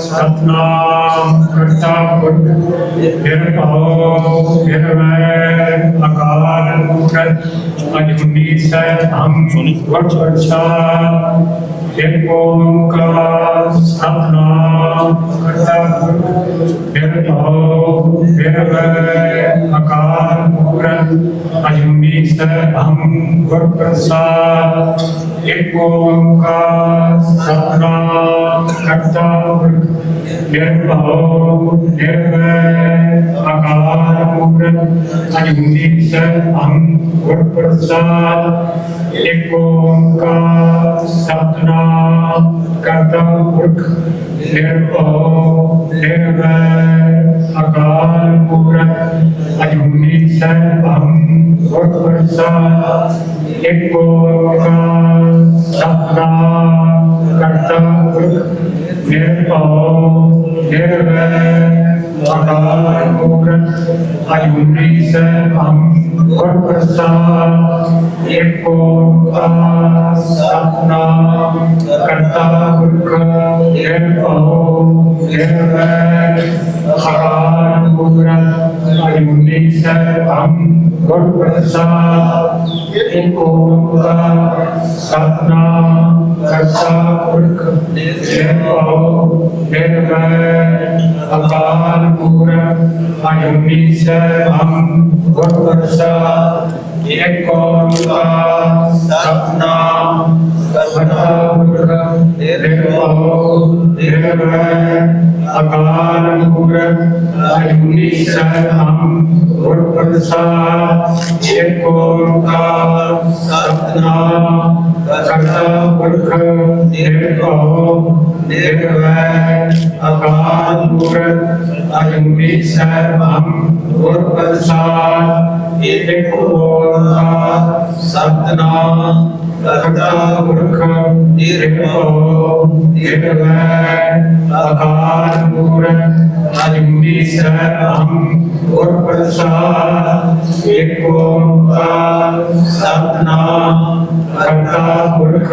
ਸਤਨਾਮ ਕਰਤਾ ਪੁਰਖ ਨਿਰਭਉ ਨਿਰਵੈਰ ਅਕਾਲ ਮੂਰਤ ਅਜੂਨੀ ਸੈਭੰ ਵਰਚਾ ਇੱਕ ਓੰਕਾਰ ਸਤਨਾਮ ਕਰਤਾ ਪੁਰਖ ਨਿਰਭਉ ਨਿਰਵੈਰ ਅਕਾਲ ਮੂਰਤ ਅਜੂਨੀ ਸੈਭੰ ਵਰਚਾ ਇੱਕ ਓੰਕਾਰ ਸਤਨਾਮ ਕਰਤਾ ਪੁਰਖ ਨਿਰਭਉ ਨਿਰਵੈਰ ਅਕਾਲ ਮੂਰਤ ਅਜੂਨੀ ਸੈਭੰ ਗੁਰ ਪ੍ਰਸਾਦ ਇੱਕ ਓੰਕਾਰ ਸਤਨਾਮ ਕਰਤਾ ਪੁਰਖ ਨਿਰਭਉ ਨਿਰਵੈਰ ਅਕਾਲ ਮੂਰਤ ਅਜੂਨੀ ਸੈਭੰ ਗੁਰ ਪ੍ਰਸਾਦ, ਇੱਕ ਓੰਕਾਰ ਸਤਨਾਮ ਕਰਤਾ ਪੁਰਖ, ਨਿਰਭਉ, ਨਿਰਵੈਰ। ਅਕਾਲ ਮੂਰਤ ਅਜੂਨੀ ਸੈਭੰ ਗੁਰ ਪ੍ਰਸਾਦ ਇੱਕ ਓੰਕਾਰ ਸਤਨਾਮ ਕਰਤਾ ਪੁਰਖ ਨਿਰਭਉ ਨਿਰਵੈਰ ਅਕਾਲ ਮੂਰਤ ਅਜੂਨੀ ਸੈਭੰ ਗੁਰ ਪ੍ਰਸਾਦ ਇੱਕ ਓੰਕਾਰ ਸਤਨਾਮ ਕਰਤਾ ਪੁਰਖ ਨਿਰਭਉ ਨਿਰਵੈਰ ਅਕਾਲ ਮੂਰਤ ਅਜੂਨੀ ਸੈਭੰ ਗੁਰ ਇੱਕ ਓੰਕਾਰ ਸਤਨਾਮ। ਕਰਤਾ ਪੁਰਖ ਨਿਰਭਉ ਨਿਰਵੈਰ ਅਕਾਲ ਮੂਰਤ ਅਜੂਨੀ ਸੈਭੰ ਗੁਰ ਇੱਕ ਓੰਕਾਰ ਸਤਨਾਮ। ਕਰਤਾ ਪੁਰਖ ਨਿਰਭਉ ਨਿਰਵੈਰ ਅਕਾਲ ਮੂਰਤ ਅਜੂਨੀ ਸੈਭੰ ਗੁਰ ਪ੍ਰਸਾਦ ਇੱਕ ਓੰਕਾਰ ਸਤਨਾਮ। ਕਰਤਾ ਪੁਰਖ ਨਿਰਭਉ ਨਿਰਵੈਰ ਅਕਾਲ ਮੂਰਤ ਅਜੂਨੀ ਸੈਭੰ ਗੁਰ ਪ੍ਰਸਾਦ ਇੱਕ ਓੰਕਾਰ ਸਤਨਾਮ ਕਰਤਾ ਪੁਰਖ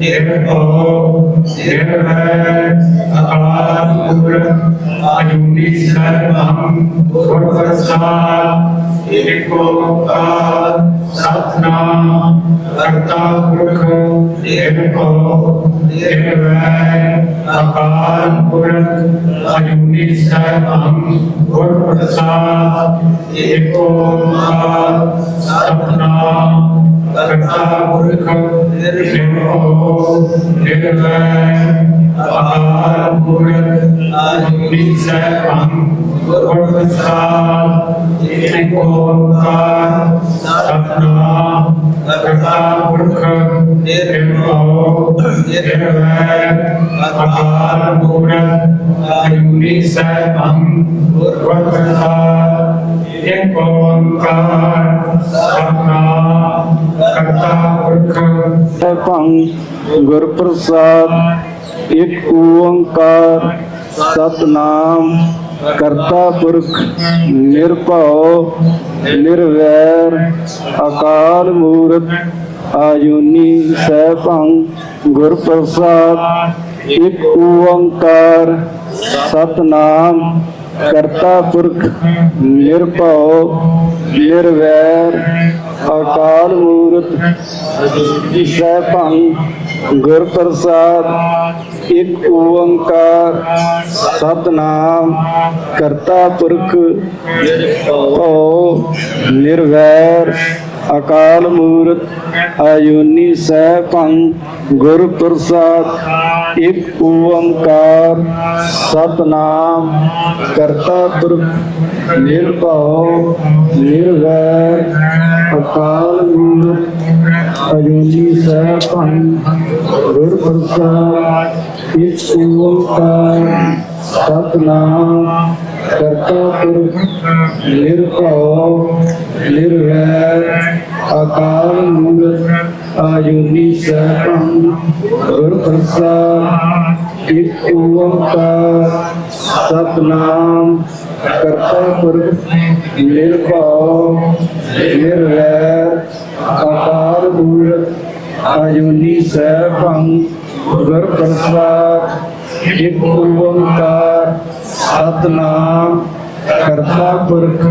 ਨਿਰਭਉ ਨਿਰਵੈਰ ਅਕਾਲ ਮੂਰਤ ਅਜੂਨੀ ਸੈਭੰ ਗੁਰ ਪ੍ਰਸਾਦ ਇੱਕ ਓੰਕਾਰ ਸਤਨਾਮ ਕਰਤਾ ਪੁਰਖ ਨਿਰਭਉ ਨਿਰਵੈਰ ਅਕਾਲ ਮੂਰਤ ਅਜੂਨੀ ਸੈਭੰ ਗੁਰ ਪ੍ਰਸਾਦ ਇੱਕ ਓੰਕਾਰ ਸਤਨਾਮ ਕਰਤਾ ਪੁਰਖ ਨਿਰਭਉ ਨਿਰਵੈਰ ਅਕਾਲ ਮੂਰਤ ਅਜੂਨੀ ਸੈਭੰ ਗੁਰ ਪ੍ਰਸਾਦ ਇੱਕ ਓੰਕਾਰ ਸਤਨਾਮ ਕਰਤਾ ਪੁਰਖ ਨਿਰਭਉ ਨਿਰਵੈਰ ਅਕਾਲ ਮੂਰਤ ਅਜੂਨੀ ਸੈਭੰ ਗੁਰ ਪ੍ਰਸਾਦ ਇੱਕ ਓੰਕਾਰ ਸਤਨਾਮ ਕਰਤਾ ਪੁਰਖ ਭੰ ਗੁਰ ਇੱਕ ਓੰਕਾਰ ਸਤਨਾਮ ਕਰਤਾ ਪੁਰਖ, ਨਿਰਭਉ, ਨਿਰਵੈਰ, ਅਕਾਲ ਮੂਰਤ ਆਯੂਨੀ ਸੈਭੰ ਗੁਰ ਪ੍ਰਸਾਦ ਇੱਕ ਓੰਕਾਰ, ਸਤਨਾਮ, ਕਰਤਾ ਪੁਰਖ, ਨਿਰਭਉ, ਨਿਰਵੈਰ ਅਕਾਲ ਮੂਰਤ ਸੈਭੰ ਗੁਰ ਪ੍ਰਸਾਦ, ਇੱਕ ਓੰਕਾਰ, ਸਤਨਾਮ, ਕਰਤਾ ਪੁਰਖ ਨਿਰਭਉ ਨਿਰਵੈਰ, ਅਕਾਲ ਮੂਰਤ, ਆਯੂਨੀ ਸੈਭੰ ਗੁਰ ਪ੍ਰਸਾਦ, ਇੱਕ ਓੰਕਾਰ, ਸਤਨਾਮ, ਕਰਤਾ ਪੁਰਖ, ਨਿਰਭਉ, ਨਿਰਵੈਰ, ਅਕਾਲ ਮੂਰਤ ਅਜੂਨੀ ਸੈਭੰ ਗੁਰ ਪ੍ਰਸਾਦ, ਇੱਕ ਓੰਕਾਰ, ਸਤਨਾਮ, ਕਰਤਾ ਪੁਰਖ, ਨਿਰਭਉ, ਨਿਰਵੈਰ, ਅਕਾਲ ਮੂਰਤ ਆਯੂਨੀ ਸੈਭੰ ਗੁਰ ਇੱਕ ਓੰਕਾਰ ਸਤਨਾਮ ਕਰਤਾ ਪੁਰਖ ਨਿਰਭਉ ਨਿਰਵੈਰ ਅਕਾਲ ਮੂਰਤ ਆਯੂਨੀ ਸੈਭੰ ਗੁਰ ਇੱਕ ਓੰਕਾਰ ਸਤਨਾਮ ਕਰਤਾ ਪੁਰਖ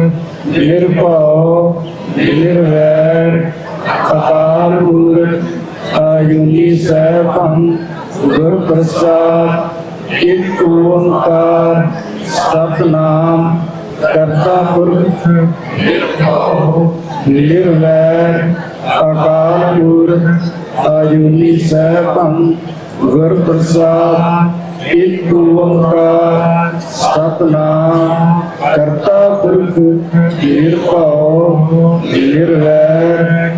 ਨਿਰਭਉ ਨਿਰਵੈਰ ਅਕਾਲ ਮੂਰਤ ਆਜੂਨੀ ਸੈਭੰ ਗੁਰ ਪ੍ਰਸਾਦ, ਇੱਕ ਓੰਕਾਰ, ਸਤਨਾਮ, ਕਰਤਾ ਪੁਰਖ, ਨਿਰਭਉ, ਨਿਰਵੈਰ, ਅਕਾਲ ਮੂਰਤ ਆਜੂਨੀ ਸੈਭੰ ਗੁਰ ਪ੍ਰਸਾਦ, ਇੱਕ ਓੰਕਾਰ, ਸਤਨਾਮ, ਕਰਤਾ ਪੁਰਖ, ਨਿਰਭਉ, ਨਿਰਵੈਰ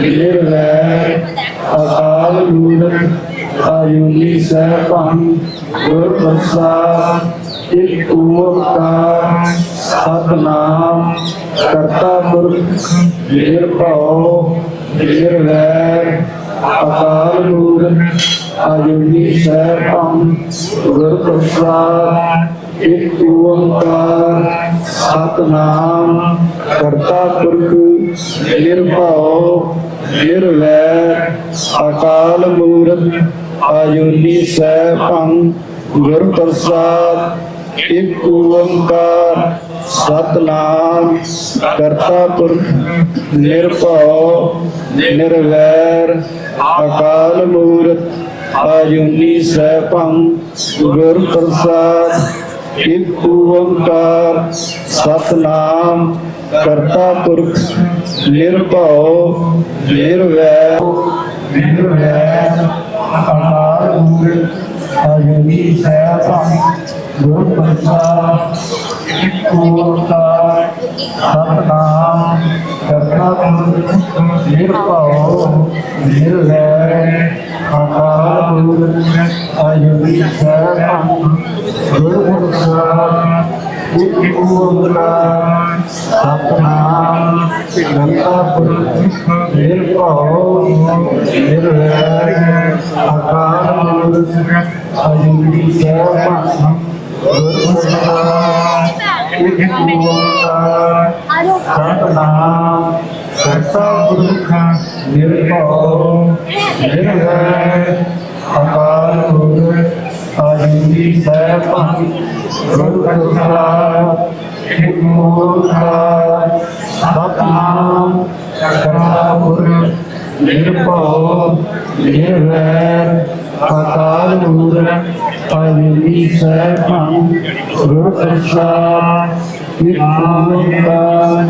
ਨਿਰਵੈਰ ਅਕਾਲ ਮੂਰਤ ਆਯੁਨੀ ਸੈਭੰ ਗੁਰ ਪ੍ਰਸਾਦ ਇੱਕ ਓੰਕਾਰ ਸਤਨਾਮ ਕਰਤਾ ਪੁਰਖ ਨਿਰਭਉ ਨਿਰਵੈਰ ਅਕਾਲ ਮੂਰਤ ਆਯੁਨੀ ਸੈਭੰ ਗੁਰ ਪ੍ਰਸਾਦ ਇੱਕ ਓੰਕਾਰ ਸਤਨਾਮ ਕਰਤਾ ਪੁਰਖ, ਨਿਰਭਉ ਨਿਰਵੈਰ ਅਕਾਲ ਮੂਰਤ, ਆਯੁਨੀ ਸੈਭੰ ਗੁਰ ਪ੍ਰਸਾਦ, ਇੱਕ ਓੰਕਾਰ ਸਤਨਾਮ ਕਰਤਾ ਪੁਰਖ, ਨਿਰਭਉ ਨਿਰਵੈਰ ਅਕਾਲ ਮੂਰਤ, ਆਯੁਨੀ ਸੈਭੰ ਗੁਰ ਪ੍ਰਸਾਦ। ਇੱਕ ਓੰਕਾਰ ਸਤਨਾਮ ਕਰਤਾ ਪੁਰਖ ਨਿਰਭਉ ਨਿਰਵੈਰ। ਨਿਰਵੈਰ ਅਕਾਲ ਮੂਰਤ ਆਯੁਨੀ ਸੈਭੰ ਗੁਰ ਪ੍ਰਸਾਦ। ਸਤਿਗੁਰ ਸਤਨਾਮ ਕਰਤਾ ਨਿਰਭਉ ਨਿਰਵੈਰ ਅਕਾਲ ਪੁਰਖ ਅਯੁਬੀ ਸਰਵੰ ਗੁਰੂ ਸਾਹਿਬ ਸਤਿਗੁਰ ਸਤਨਾਮ ਕਰਤਾ ਪੁਰਖ ਨਿਰਭਉ ਨਿਰਵੈਰ ਅਕਾਲ ਪੁਰਖ ਅਯੁਬੀ ਸਰਵੰ ਗੁਰੂ ਸਾਹਿਬ ਸਤਨਾਮ ਸਤਿਗੁਰਖਾ ਨਿਰਭਉ ਨਿਰਵੈਰ ਅਕਾਲ ਪੁਰਖ ਆਦਿ ਸੈਭੰ ਗੁਰੂ ਕਥਾ ਨਿਰਮੋਖਾ ਸਤਨਾਮ ਸਤਿਗੁਰ ਪੁਰਖ ਨਿਰਭਉ ਨਿਰਵੈਰ ਅਕਾਲ ਪੁਰਖ ਪਰਮੀ ਸਹਿਬਾਂ ਗੁਰੂ ਪ੍ਰਸਾਦ ਨਿਰਮਲਤਾਨ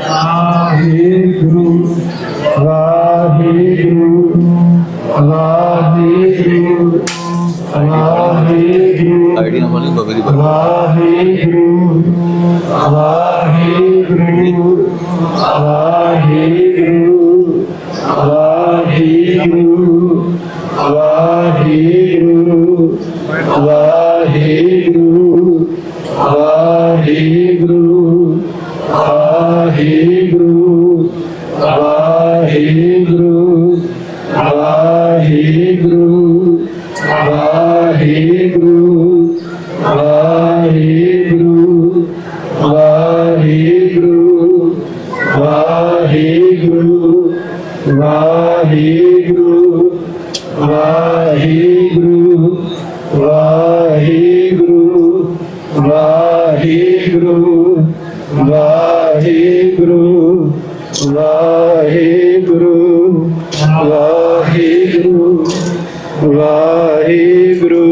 ਵਾਹੇ ਗੁਰੂ ਵਾਹੇ ਗੁਰੂ ਵਾਹੇ ਗੁਰੂ ਵਾਹੇ ਗੁਰੂ ਆਈਡੀ ਨੰਬਰ ਲਿਖੋ ਵਾਹੇ ਗੁਰੂ ਵਾਹੇ ਗੁਰੂ ਵਾਹਿਗੁਰੂ negro.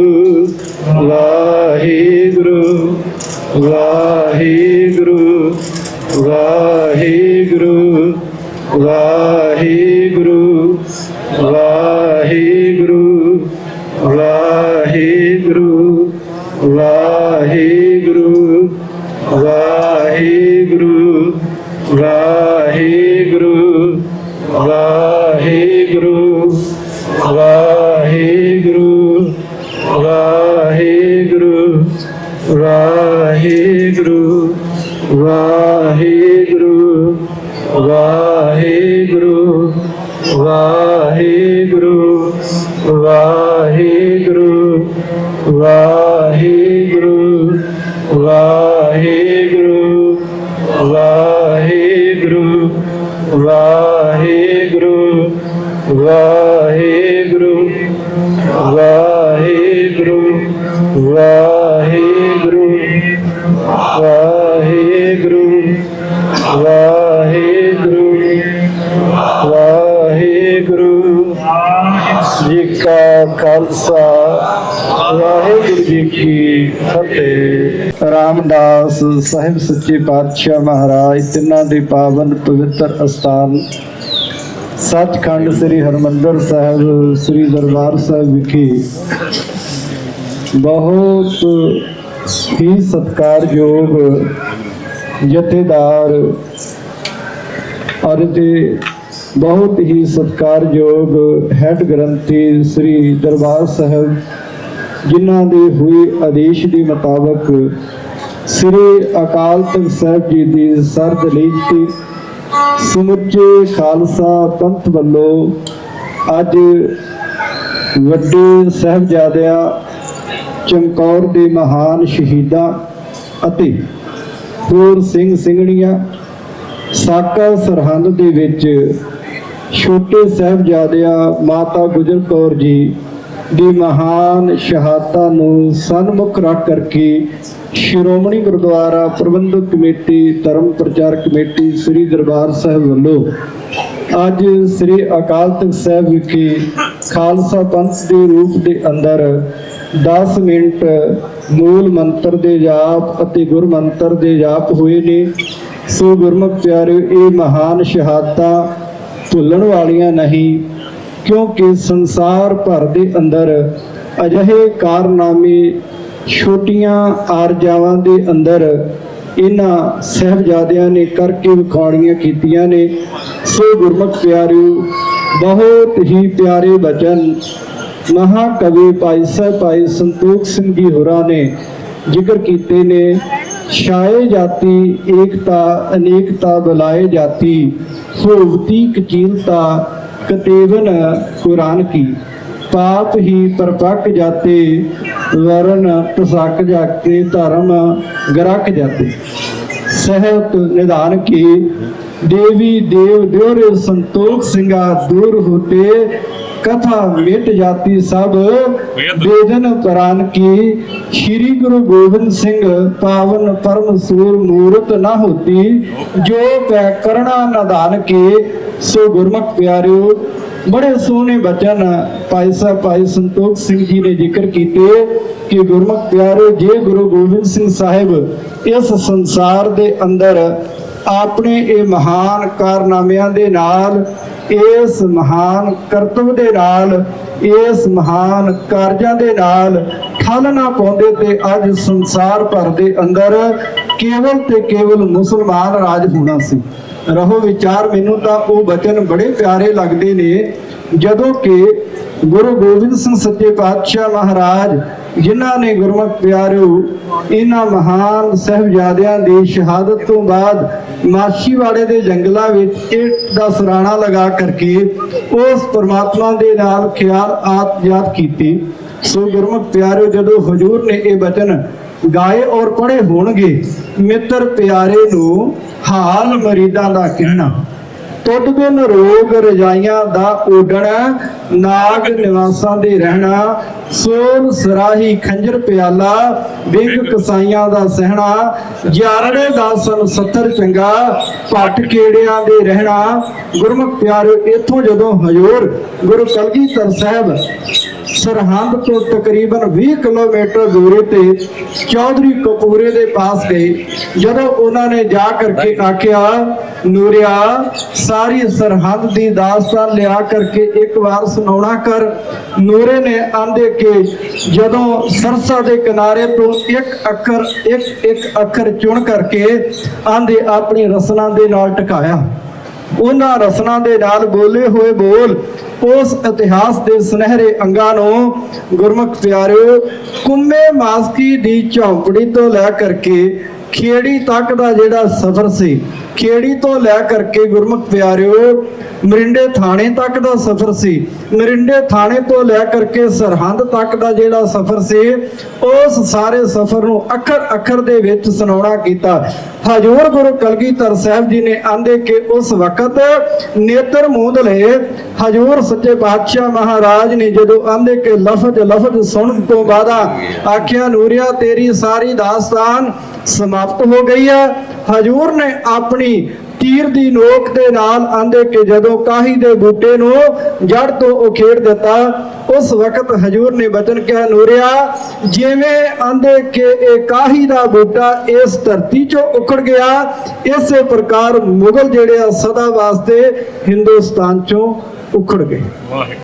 ਸਾਹਿਬ ਸੱਚੇ ਪਾਤਸ਼ਾਹ ਮਹਾਰਾਜ, ਤਿੰਨਾਂ ਦੇ ਪਾਵਨ ਪਵਿੱਤਰ ਅਸਥਾਨ। ਸੱਚਖੰਡ ਸ੍ਰੀ ਹਰਮੰਦਰ ਸਾਹਿਬ, ਸ੍ਰੀ ਦਰਬਾਰ ਸਾਹਿਬ ਵਿਖੇ ਬਹੁਤ ਹੀ ਸਤਿਕਾਰਯੋਗ ਜਥੇਦਾਰ ਔਰ ਤੇ ਬਹੁਤ ਹੀ ਸਤਿਕਾਰਯੋਗ ਹੈਡ ਗ੍ਰੰਥੀ ਸ੍ਰੀ ਦਰਬਾਰ ਸਾਹਿਬ, ਜਿਨ੍ਹਾਂ ਦੇ ਹੋਏ ਆਦੇਸ਼ ਦੇ ਮੁਤਾਬਕ ਸ੍ਰੀ ਅਕਾਲ ਤਖਤ ਸਾਹਿਬ ਜੀ ਦੀ ਸਰਦ ਲੀਤੀ ਸਮੁੱਚੇ ਖਾਲਸਾ ਪੰਥ ਵੱਲੋਂ ਅੱਜ ਵੱਡੇ ਸਾਹਿਬਜ਼ਾਦਿਆਂ, ਚਮਕੌਰ ਦੇ ਮਹਾਨ ਸ਼ਹੀਦਾਂ ਅਤੇ ਹੋਰ ਸਿੰਘ ਸਿੰਘਣੀਆਂ, ਸਾਕਾ ਸਰਹੰਦ ਦੇ ਵਿੱਚ ਛੋਟੇ ਸਾਹਿਬਜ਼ਾਦਿਆਂ ਮਾਤਾ ਗੁਜਰ ਕੌਰ ਜੀ ਦੀ ਮਹਾਨ ਸ਼ਹਾਦਤਾਂ ਨੂੰ ਸਨਮੁਖ ਰੱਖ ਕਰਕੇ ਸ਼੍ਰੋਮਣੀ ਗੁਰਦੁਆਰਾ ਪ੍ਰਬੰਧਕ ਕਮੇਟੀ, ਧਰਮ ਪ੍ਰਚਾਰ ਕਮੇਟੀ, ਸ੍ਰੀ ਦਰਬਾਰ ਸਾਹਿਬ ਵੱਲੋਂ ਅੱਜ ਸ੍ਰੀ ਅਕਾਲ ਤਖਤ ਸਾਹਿਬ ਵਿਖੇ ਖਾਲਸਾ ਪੰਥ ਦੇ ਰੂਪ ਦੇ ਅੰਦਰ 10 ਮਿੰਟ ਮੂਲ ਮੰਤਰ ਦੇ ਜਾਪ ਅਤੇ ਗੁਰ ਮੰਤਰ ਦੇ ਜਾਪ ਹੋਏ ਨੇ। ਸੋ ਗੁਰਮੁਖ ਪਿਆਰਿਓ, ਇਹ ਮਹਾਨ ਸ਼ਹਾਦਤਾਂ ਭੁੱਲਣ ਵਾਲੀਆਂ ਨਹੀਂ। ਕਿਉਂਕਿ ਸੰਸਾਰ ਭਰ ਦੇ ਅੰਦਰ ਅਜਿਹੇ ਕਾਰਨਾਮੇ ਛੋਟੀਆਂ ਆਰਜਾਵਾਂ ਦੇ ਅੰਦਰ ਇਹਨਾਂ ਸਹਿਬਜ਼ਾਦਿਆਂ ਨੇ ਕਰਕੇ ਵਿਖਾਉਣੀਆਂ ਕੀਤੀਆਂ ਨੇ। ਸੋ ਗੁਰਮੁਖ ਪਿਆਰਿਓ, ਬਹੁਤ ਹੀ ਪਿਆਰੇ ਬਚਨ ਮਹਾਕਵੀ ਭਾਈ ਸਾਹਿਬ ਭਾਈ ਸੰਤੋਖ ਸਿੰਘ ਜੀ ਹੋਰਾਂ ਨੇ ਜ਼ਿਕਰ ਕੀਤੇ ਨੇ। ਛਾਏ ਜਾਤੀ ਏਕਤਾ ਅਨੇਕਤਾ ਬੁਲਾਏ ਜਾਤੀ ਹੋਵਤੀ ਕਚੀਲਤਾ ਕਤੇਵਨ ਕੁਰਾਨ ਕੀ? ਪਾਪ ਹੀ ਪਰਪੱਕ ਜਾਤੇ ਵਰਨ ਤਸਕ ਜਾਤੇ, ਧਰਮ ਗਰਕ ਜਾਤੇ। ਸਹਿਤ ਨਿਧਾਨ ਕੀ? ਦੇਵੀ ਦੇਵ ਦਿਉਰੇ ਸੰਤੋਖ ਸਿੰਘਾ ਦੂਰ ਹੋਤੇ, ਕਥਾ ਮਿਟ ਜਾਤੀ ਸਭ ਬੇਦਨ ਪ੍ਰਾਨ ਕੀ, ਸ੍ਰੀ ਗੁਰੂ ਗੋਬਿੰਦ ਸਿੰਘ ਪਾਵਨ ਪਰਮ ਸੂਰ ਮੂਰਤ ਨਾ ਹੋਤੀ, ਜੋ ਪੈ ਕਰਣਾ ਨਦਾਨ ਕੀ, ਸੋ ਗੁਰਮੁਖ ਪਿਆਰਿਓ, ਬੜੇ ਸੋਹਣੇ ਬਚਨ ਭਾਈ ਸਾਹਿਬ ਭਾਈ ਸੰਤੋਖ ਸਿੰਘ ਜੀ ਨੇ ਜ਼ਿਕਰ ਕੀਤੇ ਕਿ ਗੁਰਮੁਖ ਪਿਆਰਿਓ, ਜੇ ਗੁਰੂ ਗੋਬਿੰਦ ਸਿੰਘ ਸਾਹਿਬ ਇਸ ਸੰਸਾਰ ਦੇ ਅੰਦਰ ਆਪਣੇ ਇਹ ਮਹਾਨ ਕਾਰਨਾਮਿਆਂ ਦੇ ਨਾਲ, ਇਸ ਮਹਾਨ ਕਰਤਵ ਦੇ ਨਾਲ ਇਸ ਮਹਾਨ ਕਾਰਜਾਂ ਦੇ ਨਾਲ ਠੱਲ ਨਾ ਪਾਉਂਦੇ ਤੇ ਅੱਜ ਸੰਸਾਰ ਭਰ ਦੇ ਅੰਦਰ ਕੇਵਲ ਤੇ ਕੇਵਲ ਮੁਸਲਮਾਨ ਰਾਜ ਹੋਣਾ ਸੀ। ਰਹੋ ਵਿਚਾਰ, ਮੈਨੂੰ ਤਾਂ ਉਹ ਬਚਨ ਬੜੇ ਪਿਆਰੇ ਲੱਗਦੇ ਨੇ, ਜਦੋਂ ਕਿ ਗੁਰੂ ਗੋਬਿੰਦ ਸਿੰਘ ਸੱਚੇ ਪਾਤਸ਼ਾਹ ਮਹਾਰਾਜ, ਜਿਨ੍ਹਾਂ ਨੇ ਗੁਰਮੁਖ ਪਿਆਰਿਓ ਇਹਨਾਂ ਮਹਾਨ ਸਹਿਬਜ਼ਾਦਿਆਂ ਦੀ ਸ਼ਹਾਦਤ ਤੋਂ ਬਾਅਦ ਮਾਛੀਵਾੜੇ ਦੇ ਜੰਗਲਾਂ ਵਿੱਚ ਇੱਟ ਦਾ ਸਰਾਣਾ ਲਗਾ ਕਰਕੇ ਉਸ ਪਰਮਾਤਮਾ ਦੇ ਨਾਲ ਖਿਆਲ ਆਤ ਯਾਦ ਕੀਤੀ। ਸੋ ਗੁਰਮੁਖ ਪਿਆਰਿਓ ਜਦੋਂ ਹਜੂਰ ਨੇ ਇਹ ਬਚਨ ਗਾਏ ਔਰ ਪੜ੍ਹੇ ਹੋਣਗੇ, ਮਿੱਤਰ ਪਿਆਰੇ ਨੂੰ ਹਾਲ ਮਰੀਦਾਂ ਦਾ ਕਹਿਣਾ। ਤੁਧ ਬਿਨ ਰੋਗ ਰਜਾਈਆਂ ਦਾ ਓਡਣਾ ਨਾਗ ਨਿਵਾਸਾਂ ਦੇ ਰਹਿਣਾ ਸੋਨ ਸਰਾਹੀ ਖੰਜਰ ਪਿਆਲਾ ਵਿੰਗ ਕਸਾਈਆਂ ਦਾ ਸਹਿਣਾ ਯਾਰੜੇ ਦਾ ਸਨ ਸੱਤਰ ਚੰਗਾ ਪੱਟ ਕੇੜਿਆਂ ਦੇ ਰਹਿਣਾ। ਗੁਰਮੁਖ ਪਿਆਰਿਓ ਇੱਥੋਂ ਜਦੋਂ ਹਜੂਰ ਗੁਰੂ ਕਲਗੀਧਰ ਸਾਹਿਬ ਸਰਹੰਦ ਤੋਂ ਤਕਰੀਬਨ 20 ਕਿਲੋਮੀਟਰ ਦੂਰੀ ਤੇ ਚੌਧਰੀ ਕਪੂਰੇ ਦੇ ਪਾਸ ਗਏ। ਜਦੋਂ ਉਹਨਾਂ ਨੇ ਜਾ ਕਰਕੇ ਆਖਿਆ ਨੂਰਿਆ ਸਾਰੀ ਸਰਹੰਦ ਦੀ ਦਾਸਤਾਨ ਲਿਆ ਕਰਕੇ ਇੱਕ ਵਾਰ ਸੁਣਾਉਣਾ ਕਰ। ਨੂਰੇ ਨੇ ਆਂਦੇ ਕਿ ਜਦੋਂ ਸਰਸਾ ਦੇ ਕਿਨਾਰੇ ਤੋਂ ਇੱਕ ਅੱਖਰ ਇੱਕ ਇੱਕ ਅੱਖਰ ਚੁਣ ਕਰਕੇ ਆਂਦੇ ਆਪਣੀ ਰਸਨਾ ਦੇ ਨਾਲ ਟਿਕਾਇਆ। ਉਹਨਾਂ ਰਸਨਾ ਦੇ ਨਾਲ ਬੋਲੇ ਹੋਏ ਬੋਲ, ਉਸ ਇਤਿਹਾਸ ਦੇ ਸੁਨਹਿਰੇ ਅੰਗਾਂ ਨੂੰ, ਗੁਰਮੁਖ ਪਿਆਰਿਓ, ਕੁੰਮੇ ਮਾਸਕੀ ਦੀ ਝੌਂਪੜੀ ਤੋਂ ਲੈ ਕਰਕੇ ਖੇੜੀ ਤੱਕ ਦਾ ਜਿਹੜਾ ਸਫ਼ਰ ਸੀ, ਖੇੜੀ ਤੋਂ ਲੈ ਕਰਕੇ ਗੁਰਮੁਖ ਪਿਆਰਿਓ, ਮਰਿੰਡੇ ਥਾਣੇ ਤੱਕ ਦਾ ਸਫ਼ਰ ਸੀ, ਮਰਿੰਡੇ ਥਾਣੇ ਤੋਂ ਲੈ ਕਰਕੇ ਸਰਹੰਦ ਤੱਕ ਦਾ ਜਿਹੜਾ ਸਫ਼ਰ ਸੀ, ਉਸ ਸਾਰੇ ਸਫ਼ਰ ਨੂੰ ਅੱਖਰ ਅੱਖਰ ਦੇ ਵਿੱਚ ਸੁਣਾਉਣਾ ਕੀਤਾ। ਹਜੂਰ ਗੁਰੂ ਕਲਗੀਧਰ ਸਾਹਿਬ ਜੀ ਨੇ ਆਂਦੇ ਕਿ ਉਸ ਵਕਤ ਨੇਤਰ ਮੂੰਦ ਲਏ, ਹਜੂਰ ਸੱਚੇ ਪਾਤਸ਼ਾਹ ਮਹਾਰਾਜ ਨੇ ਜਦੋਂ ਆਂਦੇ ਕਿ ਲਫ਼ਜ਼ ਲਫ਼ਜ਼ ਸੁਣਨ ਤੋਂ ਬਾਅਦ ਆਖਿਆ, ਨੂਰਿਆ ਤੇਰੀ ਸਾਰੀ ਦਾਸਤਾਨ ਸਮਾਪਤ ਹੋ ਗਈ ਹੈ। ਹਜੂਰ ਨੇ ਆਪਣੀ ਤੀਰ ਦੀ ਨੋਕ ਦੇ ਨਾਲ ਆਂਦੇ ਕਿ ਜਦੋਂ ਕਾਹੀ ਦੇ ਬੂਟੇ ਨੂੰ ਜੜ ਤੋਂ ਉਖੇੜ ਦਿੱਤਾ, ਉਸ ਵਕਤ ਹਜੂਰ ਨੇ ਬਚਨ ਕਿਹਾ, ਨੂਰਿਆ, ਜਿਵੇਂ ਆਂਦੇ ਕਿ ਇਹ ਕਾਹੀ ਦਾ ਬੂਟਾ ਇਸ ਧਰਤੀ ਚੋਂ ਉਖੜ ਗਿਆ, ਇਸੇ ਪ੍ਰਕਾਰ ਮੁਗਲ ਜਿਹੜੇ ਆ ਸਦਾ ਵਾਸਤੇ ਹਿੰਦੁਸਤਾਨ ਚੋਂ ਉਖੜ ਗਏ।